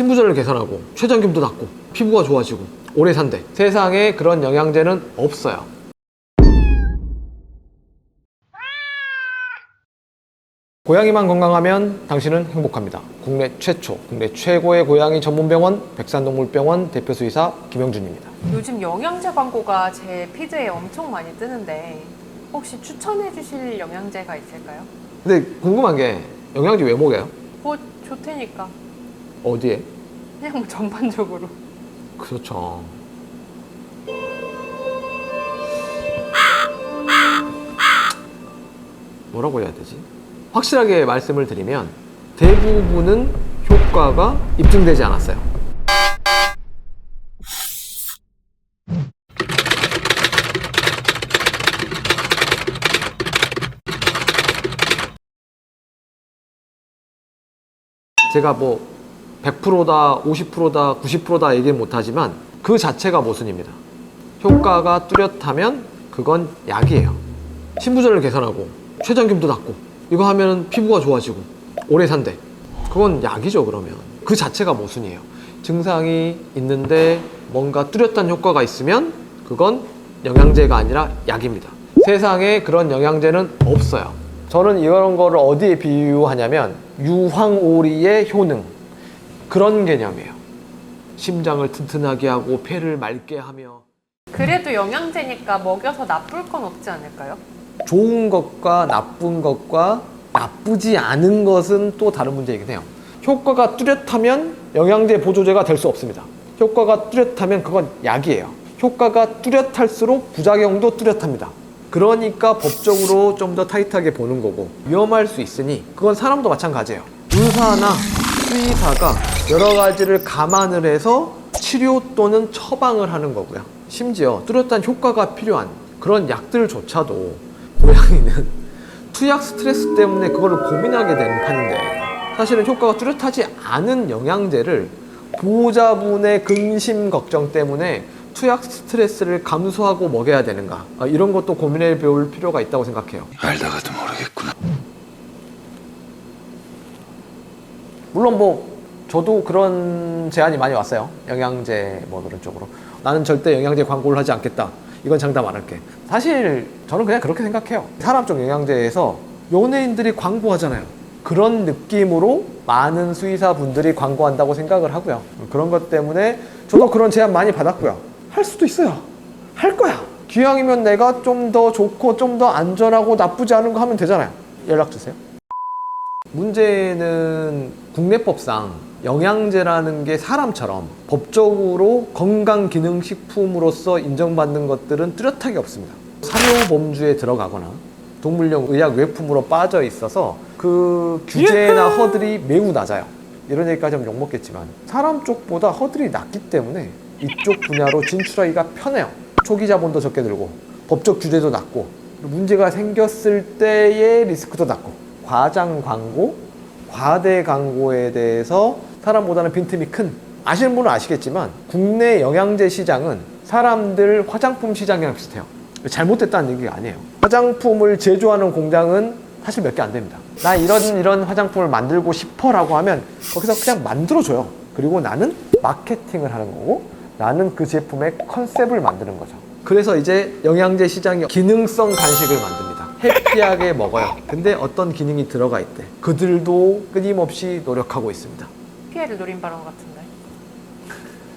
신부전을 개선하고 췌장균도 낫고 피부가 좋아지고 오래 산대. 세상에 그런 영양제는 없어요. 고양이만 건강하면 당신은 행복합니다. 국내 최초, 국내 최고의 고양이 전문병원 백산동물병원 대표 수의사 김영준입니다. 요즘 영양제 광고가 제 피드에 엄청 많이 뜨는데 혹시 추천해 주실 영양제가 있을까요? 근데 궁금한 게 영양제 왜 먹여요? 뭐 좋다니까 어디에? 그냥 뭐 전반적으로 그렇죠. 뭐라고 해야 되지? 확실하게 말씀을 드리면 대부분은 효과가 입증되지 않았어요. 제가 뭐 100%다, 50%다, 90%다 얘기는 못하지만 그 자체가 모순입니다. 효과가 뚜렷하면 그건 약이에요. 신부전을 개선하고 췌장균도 낫고 이거 하면 피부가 좋아지고 오래 산대. 그건 약이죠 그러면. 그 자체가 모순이에요. 증상이 있는데 뭔가 뚜렷한 효과가 있으면 그건 영양제가 아니라 약입니다. 세상에 그런 영양제는 없어요. 저는 이런 거를 어디에 비유하냐면 유황오리의 효능 그런 개념이에요. 심장을 튼튼하게 하고 폐를 맑게 하며 그래도 영양제니까 먹여서 나쁠 건 없지 않을까요? 좋은 것과 나쁜 것과 나쁘지 않은 것은 또 다른 문제이긴 해요. 효과가 뚜렷하면 영양제 보조제가 될 수 없습니다. 효과가 뚜렷하면 그건 약이에요. 효과가 뚜렷할수록 부작용도 뚜렷합니다. 그러니까 법적으로 좀 더 타이트하게 보는 거고 위험할 수 있으니 그건 사람도 마찬가지예요. 의사나 수의사가 여러 가지를 감안을 해서 치료 또는 처방을 하는 거고요. 심지어 뚜렷한 효과가 필요한 그런 약들조차도 고양이는 투약 스트레스 때문에 그거를 고민하게 되는 판인데 사실은 효과가 뚜렷하지 않은 영양제를 보호자분의 근심 걱정 때문에 투약 스트레스를 감수하고 먹여야 되는가 아, 이런 것도 고민해 볼 필요가 있다고 생각해요. 알다가도 모르겠구나. 물론 뭐 저도 그런 제안이 많이 왔어요. 영양제 뭐 그런 쪽으로. 나는 절대 영양제 광고를 하지 않겠다. 이건 장담 안 할게. 사실 저는 그냥 그렇게 생각해요. 산업적 영양제에서 연예인들이 광고하잖아요. 그런 느낌으로 많은 수의사 분들이 광고한다고 생각을 하고요. 그런 것 때문에 저도 그런 제안 많이 받았고요. 할 수도 있어요. 할 거야. 기왕이면 내가 좀 더 좋고 좀 더 안전하고 나쁘지 않은 거 하면 되잖아요. 연락 주세요. 문제는 국내법상 영양제라는 게 사람처럼 법적으로 건강기능식품으로서 인정받는 것들은 뚜렷하게 없습니다. 사료 범주에 들어가거나 동물용 의약 외품으로 빠져 있어서 그 규제나 허들이 매우 낮아요. 이런 얘기까지 하면 욕먹겠지만 사람 쪽보다 허들이 낮기 때문에 이쪽 분야로 진출하기가 편해요. 초기 자본도 적게 들고 법적 규제도 낮고 문제가 생겼을 때의 리스크도 낮고 과장 광고, 과대 광고에 대해서 사람보다는 빈틈이 큰 아시는 분은 아시겠지만 국내 영양제 시장은 사람들 화장품 시장이랑 비슷해요. 잘못됐다는 얘기가 아니에요. 화장품을 제조하는 공장은 사실 몇 개 안 됩니다. 나 이런 이런 화장품을 만들고 싶어라고 하면 거기서 그냥 만들어줘요. 그리고 나는 마케팅을 하는 거고 나는 그 제품의 컨셉을 만드는 거죠. 그래서 이제 영양제 시장이 기능성 간식을 만듭니다. 해피하게 먹어요. 근데 어떤 기능이 들어가 있대. 그들도 끊임없이 노력하고 있습니다. 피해를 노린 발언 같은데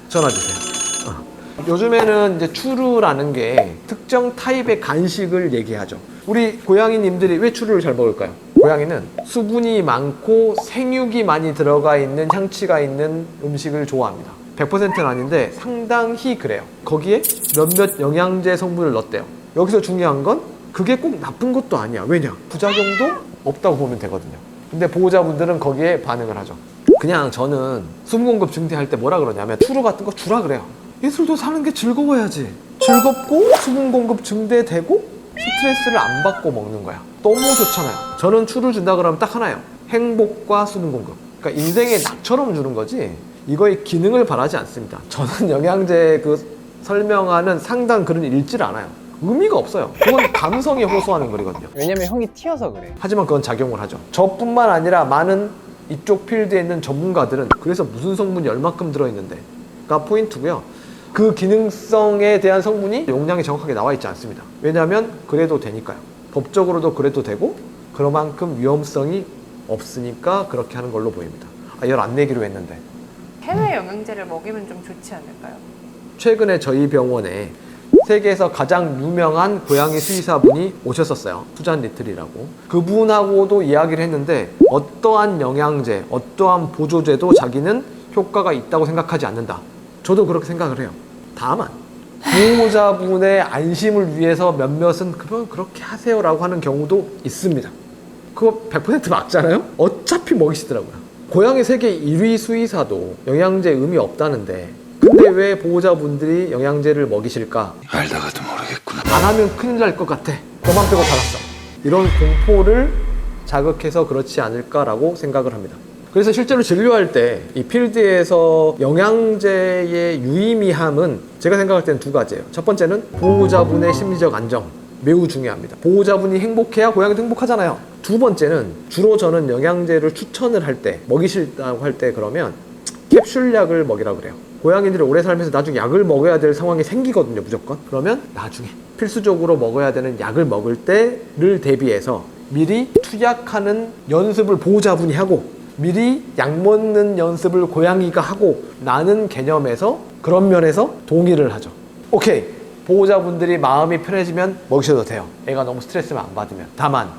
전화 주세요. 어. 요즘에는 이제 추루라는 게 특정 타입의 간식을 얘기하죠. 우리 고양이님들이 왜 추루를 잘 먹을까요? 고양이는 수분이 많고 생육이 많이 들어가 있는 향치가 있는 음식을 좋아합니다. 100%는 아닌데 상당히 그래요. 거기에 몇몇 영양제 성분을 넣었대요. 여기서 중요한 건 그게 꼭 나쁜 것도 아니야. 왜냐? 부작용도 없다고 보면 되거든요. 근데 보호자분들은 거기에 반응을 하죠. 그냥 저는 수분 공급 증대할 때 뭐라 그러냐면 추루 같은 거 주라 그래요. 예술도 사는 게 즐거워야지. 즐겁고 수분 공급 증대되고 스트레스를 안 받고 먹는 거야. 너무 좋잖아요. 저는 추루 준다 그러면 딱 하나요. 행복과 수분 공급. 그러니까 인생의 낙처럼 주는 거지. 이거의 기능을 바라지 않습니다. 저는 영양제 그 설명하는 상당 글을 읽질 않아요. 의미가 없어요. 그건 감성에 호소하는 거리거든요. 왜냐면 형이 튀어서 그래. 하지만 그건 작용을 하죠. 저뿐만 아니라 많은 이쪽 필드에 있는 전문가들은 그래서 무슨 성분이 얼마큼 들어있는데가 포인트고요. 그 기능성에 대한 성분이 용량이 정확하게 나와 있지 않습니다. 왜냐하면 그래도 되니까요. 법적으로도 그래도 되고 그만큼 위험성이 없으니까 그렇게 하는 걸로 보입니다. 아, 열 안 내기로 했는데 해외 영양제를 먹이면 좀 좋지 않을까요? 최근에 저희 병원에 세계에서 가장 유명한 고양이 수의사분이 오셨었어요. 수잔 리틀이라고. 그분하고도 이야기를 했는데 어떠한 영양제, 어떠한 보조제도 자기는 효과가 있다고 생각하지 않는다. 저도 그렇게 생각을 해요. 다만 보호자분의 안심을 위해서 몇몇은 그건 그렇게 하세요라고 하는 경우도 있습니다. 그거 100% 맞잖아요? 어차피 먹이시더라고요. 고양이 세계 1위 수의사도 영양제 의미 없다는데 근데 왜 보호자분들이 영양제를 먹이실까? 알다가도 모르겠구나. 안 하면 큰일 날 것 같아. 너만 빼고 다 났어. 이런 공포를 자극해서 그렇지 않을까라고 생각을 합니다. 그래서 실제로 진료할 때 이 필드에서 영양제의 유의미함은 제가 생각할 때는 두 가지예요. 첫 번째는 보호자분의 심리적 안정. 매우 중요합니다. 보호자분이 행복해야 고양이도 행복하잖아요. 두 번째는 주로 저는 영양제를 추천을 할 때, 먹이실다고 할 때 그러면 캡슐약을 먹이라 그래요. 고양이들이 오래 살면서 나중에 약을 먹어야 될 상황이 생기거든요, 무조건. 그러면 나중에 필수적으로 먹어야 되는 약을 먹을 때를 대비해서 미리 투약하는 연습을 보호자분이 하고 미리 약 먹는 연습을 고양이가 하고 나는 개념에서 그런 면에서 동의를 하죠. 오케이. 보호자분들이 마음이 편해지면 먹이셔도 돼요. 애가 너무 스트레스를 안 받으면. 다만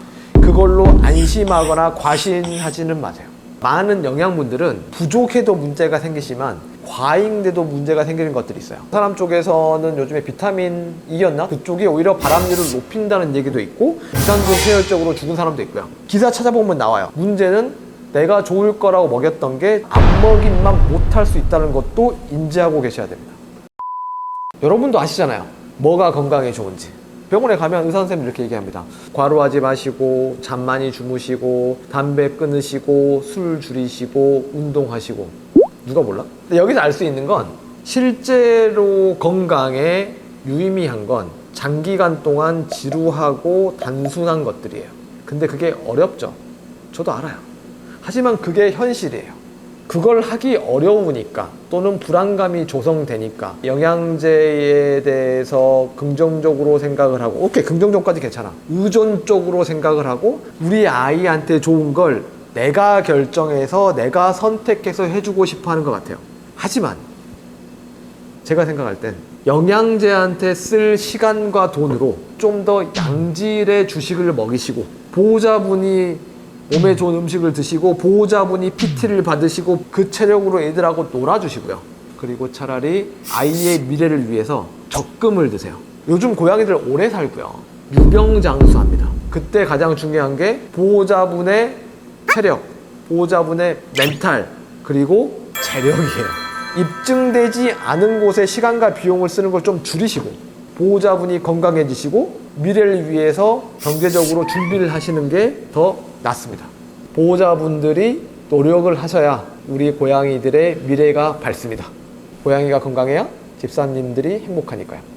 그걸로 안심하거나 과신하지는 마세요. 많은 영양분들은 부족해도 문제가 생기지만 과잉돼도 문제가 생기는 것들이 있어요. 사람 쪽에서는 요즘에 비타민 E였나? 그쪽이 오히려 바람률을 높인다는 얘기도 있고 유산소 폐혈적으로 죽은 사람도 있고요. 기사 찾아보면 나와요. 문제는 내가 좋을 거라고 먹였던 게 안 먹인만 못할 수 있다는 것도 인지하고 계셔야 됩니다. 여러분도 아시잖아요. 뭐가 건강에 좋은지. 병원에 가면 의사 선생님이 이렇게 얘기합니다. 과로하지 마시고, 잠 많이 주무시고, 담배 끊으시고, 술 줄이시고, 운동하시고. 누가 몰라? 여기서 알 수 있는 건 실제로 건강에 유의미한 건 장기간 동안 지루하고 단순한 것들이에요. 근데 그게 어렵죠. 저도 알아요. 하지만 그게 현실이에요. 그걸 하기 어려우니까 또는 불안감이 조성되니까 영양제에 대해서 긍정적으로 생각을 하고 오케이 긍정적까지 괜찮아 의존적으로 생각을 하고 우리 아이한테 좋은 걸 내가 결정해서 내가 선택해서 해주고 싶어 하는 것 같아요 하지만 제가 생각할 땐 영양제한테 쓸 시간과 돈으로 좀 더 양질의 주식을 먹이시고 보호자분이 몸에 좋은 음식을 드시고 보호자분이 PT를 받으시고 그 체력으로 애들하고 놀아주시고요. 그리고 차라리 아이의 미래를 위해서 적금을 드세요. 요즘 고양이들 오래 살고요. 유병장수합니다. 그때 가장 중요한 게 보호자분의 체력, 보호자분의 멘탈, 그리고 재력이에요. 입증되지 않은 곳에 시간과 비용을 쓰는 걸 좀 줄이시고 보호자분이 건강해지시고 미래를 위해서 경제적으로 준비를 하시는 게 더 낫습니다. 보호자분들이 노력을 하셔야 우리 고양이들의 미래가 밝습니다. 고양이가 건강해야 집사님들이 행복하니까요.